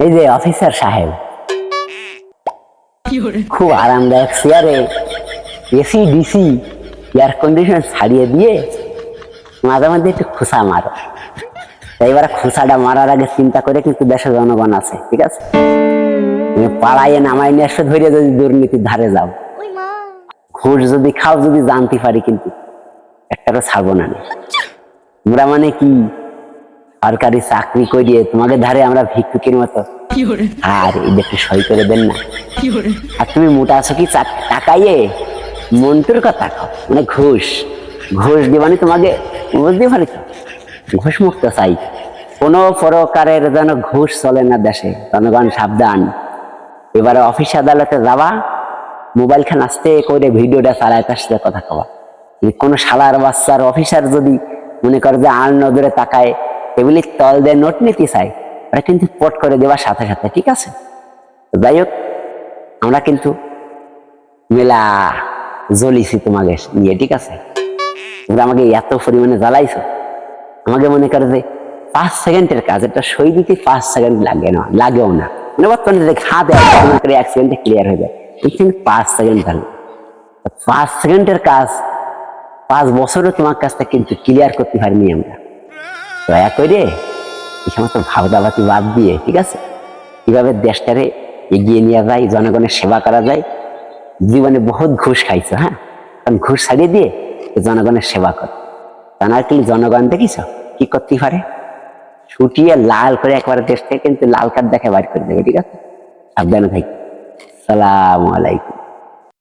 এই যে অফিসার সাহেব। খুব আরামদায়ক চেয়ারে এসি ডিসি এয়ার কন্ডিশন ছাড়িয়ে দিয়ে মাঝে মাঝে একটু খোসা মারো। এবার খোসাটা মারার আগে চিন্তা করে কিন্তু দেশের জনগণ আছে ঠিক আছে? তুমি পাড়াইয়ে নামাই নিয়ে এসে ধরে যদি দুর্নীতির ধারে যাও। ঘুষ যদি খাও যদি জানতে পারি কিন্তু একটারও ছাড়বো না। আমি। আমরা মানে কি? সরকারি চাকরি করিয়ে তোমাকে ধারে আমরা ভিক্ষুকের মতো। আর একটু সই করে দেন না। আর তুমি মোটা আছো কি? টাকাইয়ে মন্টুর কথা মানে ঘুষ। ঘুষ দিবানি তোমাকে বুঝতে পারি তো ঘুষ মুক্ত চাই। কোনো প্রকারের যেন ঘুষ চলে না দেশে। জনগণ সাবধান। এবারে অফিস আদালতে যাবা। মোবাইল খান আসতে করে ভিডিওটা চালায় তার সাথে কথা কওয়া কোনো শালার বাচ্চার অফিসার যদি মনে করে যে আর নজরে তাকায় টেবিলের তল দিয়ে নোট নিতে চাই ওরা কিন্তু পট করে দেওয়ার সাথে সাথে, ঠিক আছে? যাই হোক, আমরা কিন্তু মেলা জ্বলিছি তোমাকে নিয়ে, ঠিক আছে? তোমরা আমাকে এত পরিমাণে জ্বালাইছো। আমাকে মনে করে যে পাঁচ সেকেন্ডের কাজ, এটা সই দিতে পাঁচ সেকেন্ড লাগে না, লাগেও না। মানে বর্তমানে যে হাতে করে এক সেকেন্ডে ক্লিয়ার হয়ে যায়। কিন্তু পাঁচ সেকেন্ড লাগে পাঁচ সেকেন্ডের কাজ, পাঁচ বছরও তোমার কাজটা কিন্তু ক্লিয়ার করতে পারিনি আমরা। দয়া করে এই সমস্ত ভাবদাবাতি বাদ দিয়ে, ঠিক আছে? কীভাবে দেশটারে এগিয়ে নিয়ে যায়, জনগণের সেবা করা যায়? জীবনে বহুত ঘুষ খাইছো হ্যাঁ? কারণ ঘুষ ছাড়িয়ে দিয়ে জনগণের সেবা কর। না কি জনগণ দেখিস কি করতে পারে? ছুটিয়ে লাল করে একবার দেশ থেকে কিন্তু লাল কার্ড দেখে বার করে দেবে, ঠিক আছে? সাবধানে থাকি। সালাম আলাইকুম।